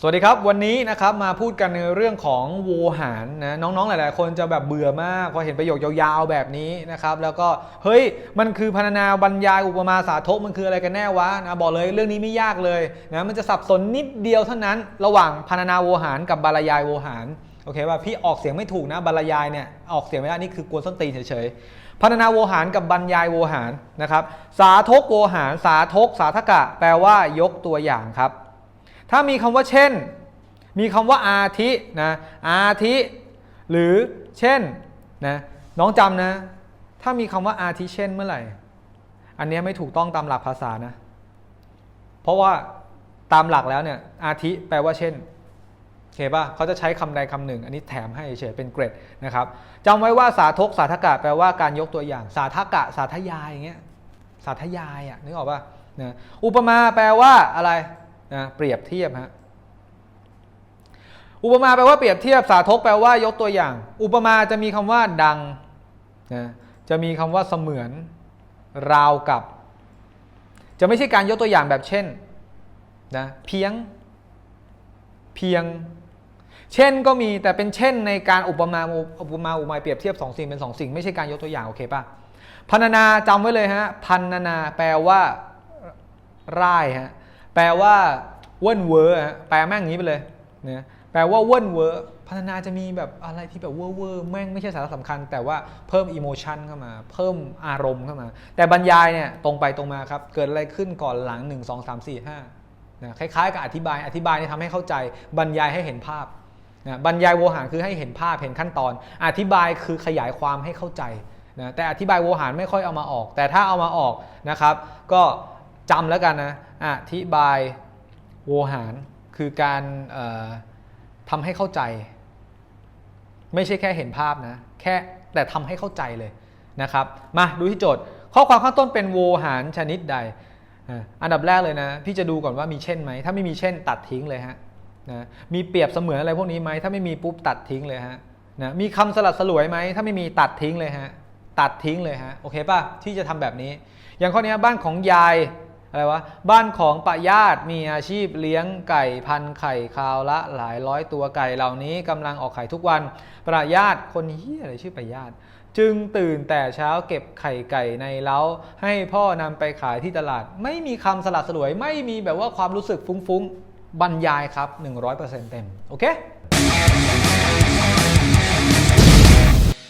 สวัสดีครับ วันนี้นะครับมาพูดกันในเรื่องของโวหารนะน้องๆหลาย ๆ คนจะแบบเบื่อมากพอเห็นประโยคยาวๆแบบนี้นะครับแล้วก็เฮ้ยมันคือพรรณนาบรรยายอุปมาสาทกมันคืออะไรกันแน่วะนะบอกเลยเรื่องนี้ไม่ยากเลยนะมันจะสับสนนิดเดียวเท่านั้น ระหว่างพรรณนาโวหารกับบรรยายโวหารโอเคป่ะพี่ออกเสียงไม่ถูกนะบรรยายเนี่ยออกเสียงไม่ได้นี่คือกวนส้นตีนเฉยๆพรรณนาโวหารกับบรรยายโวหารนะครับสาทกโวหารสาทกสาทกะ แปลว่ายกตัวอย่างครับ ถ้ามีคำว่าเช่น มีคำว่าอาทินะอาทิหรือเช่นนะน้องจำนะ ถ้ามีคำว่าอาทิเช่นเมื่อไหร่ อันนี้ไม่ถูกต้องตามหลักภาษานะ เพราะว่าตามหลักแล้วเนี่ยอาทิแปลว่าเช่นโอเคป่ะเขาจะใช้คำใดคำหนึ่ง อันนี้แถมให้เฉยเป็นเกรดนะครับจำไว้ว่าสาทกสาธกะแปลว่าการยกตัวอย่าง สาธกะ สาธยายอย่างเงี้ยสาธยายอะนึกออกป่ะนะอุปมาแปลว่าอะไร นะเปรียบเทียบฮะอุปมาแปลว่าเปรียบเทียบสาทกแปลว่ายกตัวอย่าง อุปมาจะมีคำว่าดังนะจะมีคำว่าเสมือนราวกับ จะไม่ใช่การยกตัวอย่างแบบเช่นนะเพียงเพียง เช่นก็มีแต่เป็นเช่นในการอุปมาอุปมาอุปมยเปรียบเทียบสองสิ่งเป็นสองสิ่งไม่ใช่การยกตัวอย่างโอเคป่ะพันนาจำไว้เลยฮะพันนาแปลว่าร่ายฮะ แปลว่าเว่นเวอร์ฮะแปลแม่งงนี้ไปเลยนะแปลว่าเว่นเวอร์พันนาจะมีแบบอะไรที่แบบเวอร์เวอร์แม่งไม่ใช่สาระสำคัญ แต่ว่าเพิ่มอิโมชันเข้ามา เพิ่มอารมณ์เข้ามา แต่บรรยายเนี่ยตรงไปตรงมาครับ เกิดอะไรขึ้นก่อนหลัง 1 2 3 4 5นะคล้ายๆกับอธิบายอธิบายเนี่ยทำให้เข้าใจบรรยายให้เห็นภาพนะบรรยายโวหารคือให้เห็นภาพเห็นขั้นตอน อธิบายคือขยายความให้เข้าใจนะแต่อธิบายโวหารไม่ค่อยเอามาออก แต่ถ้าเอามาออกนะครับ ก็จำแล้วกันนะ อธิบายโวหารคือการทำให้เข้าใจ ไม่ใช่แค่เห็นภาพนะแค่แต่ทำให้เข้าใจเลยนะครับ มาดูที่โจทย์ ข้อความข้างต้นเป็นโวหารชนิดใด อันดับแรกเลยนะ พี่จะดูก่อนว่ามีเช่นไหม ถ้าไม่มีเช่นตัดทิ้งเลยฮะนะมีเปรียบเสมือนอะไรพวกนี้ไหมถ้าไม่มีปุ๊บตัดทิ้งเลยฮะนะมีคำสลัดสลวยไหมถ้าไม่มีตัดทิ้งเลยฮะตัดทิ้งเลยฮะโอเคป่ะที่จะทำแบบนี้ อย่างข้อนี้บ้านของยาย อะไรวะบ้านของปะญาติมีอาชีพเลี้ยงไก่พันไข่คาวละหลายร้อยตัวไก่เหล่านี้กำลังออกไข่ทุกวันปะญาติคนเฮียอะไรชื่อปะญาติ จึงตื่นแต่เช้าเก็บไข่ไก่ในเล้า ให้พ่อนำไปขายที่ตลาด ไม่มีคำสลัดสลวย ไม่มีแบบว่าความรู้สึกฟุ้งๆบรรยายครับ 100%เต็ม โอเค